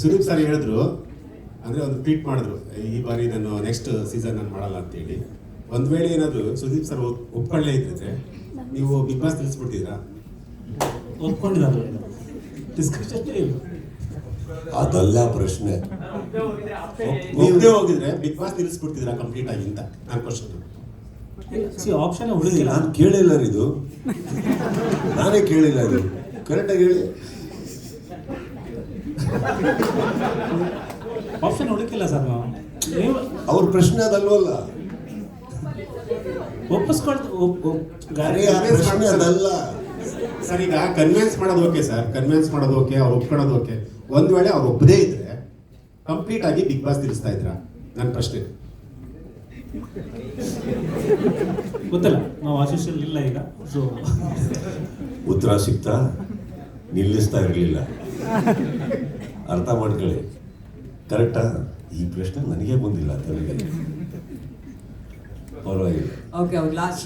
Sudeep sir ಹೇಳಿದ್ರು ಅಂದ್ರೆ ಒಂದು ಟ್ವೀಟ್ ಮಾಡಿದ್ರು ಈ ಬಾರಿ ನಾನು ನೆಕ್ಸ್ಟ್ ಸೀಸನ್ ನಾನು ಮಾಡಲ್ಲ ಅಂತ ಹೇಳಿ ಒಂದ್ ವೇಳೆ ಏನಾದ್ರು ಸುದೀಪ್ ಸರ್ ಒಪ್ಕೊಳ್ಳೇ ಇದ್ರೆ ನೀವು ಬಿಗ್ ಬಾಸ್ ತಿಳಿಸ್ಬಿಡ್ತೀರಾ? ಒಪ್ಕೊಂಡಿದ್ದಾರೆ. ಡಿಸ್ಕಷನ್ ಇಲ್ಲ. ಅದಲ್ಲ ಪ್ರಶ್ನೆ. ನೀವೇ ಹೋಗಿದ್ರೆ ಬಿಗ್ ಬಾಸ್ ತಿಳಿಸ್ಬಿಡ್ತಿದ್ರ ಕಂಪ್ಲೀಟ್ ಆಗಿ ಅಂತ ಕ್ವಶನ್ ಸಿ ಆಪ್ಷನ್ ಉಳಿದಿಲ್ಲ. ನಾನು ಕೇಳಿಲ್ಲ ಇದು. ನಾನೇ ಕೇಳಿಲ್ಲ ಇದು. ಕರೆಕ್ಟಾಗಿ ಹೇಳಿ. ಆಪ್ಷನ್ ಹುಡುಕಿಲ್ಲ ಸರ್ ನಾವು. ನೀವು ಅವ್ರ ಪ್ರಶ್ನೆ ಅದಲ್ವಲ್ಲ? ಪ್ರಶ್ನೆ ಅದಲ್ಲ. ಸರ್ ಈಗ ಕನ್ವಿನ್ಸ್ ಮಾಡೋದು ಓಕೆ ಸರ್ ಕನ್ವಿನ್ಸ್ ಮಾಡೋದು ಓಕೆ ಅವ್ರು ಒಪ್ಕೊಳ್ಳೋದು ಓಕೆ ಒಂದ್ ವೇಳೆ ಅವ್ರು ಒಪ್ಪದೇ ಇದ್ರೆ ಕಂಪ್ಲೀಟ್ ಆಗಿ ಬಿಗ್ ಬಾಸ್ ತಿಳಿಸ್ತಾ ಇದ್ರ? ನನ್ನ ಪ್ರಶ್ನೆ. ಗೊತ್ತಲ್ಲ. ನಾವು ಅಸೋಸಿಯಲ್ ಇಲ್ಲ ಈಗ ಸೊ ಉತ್ತರ ಸಿಗ್ತಾ? ನಿಲ್ಲಿಸ್ತಾ ಇರಲಿಲ್ಲ. ಅರ್ಥ ಮಾಡ್ಕೊಳ್ಳಿ. ಕರೆಕ್ಟಾ ಈ ಪ್ರಶ್ನೆ ನನಗೆ ಬಂದಿಲ್ಲ ತಲೆಗೆ ಪರವಾಗಿಲ್ಲ. Okay last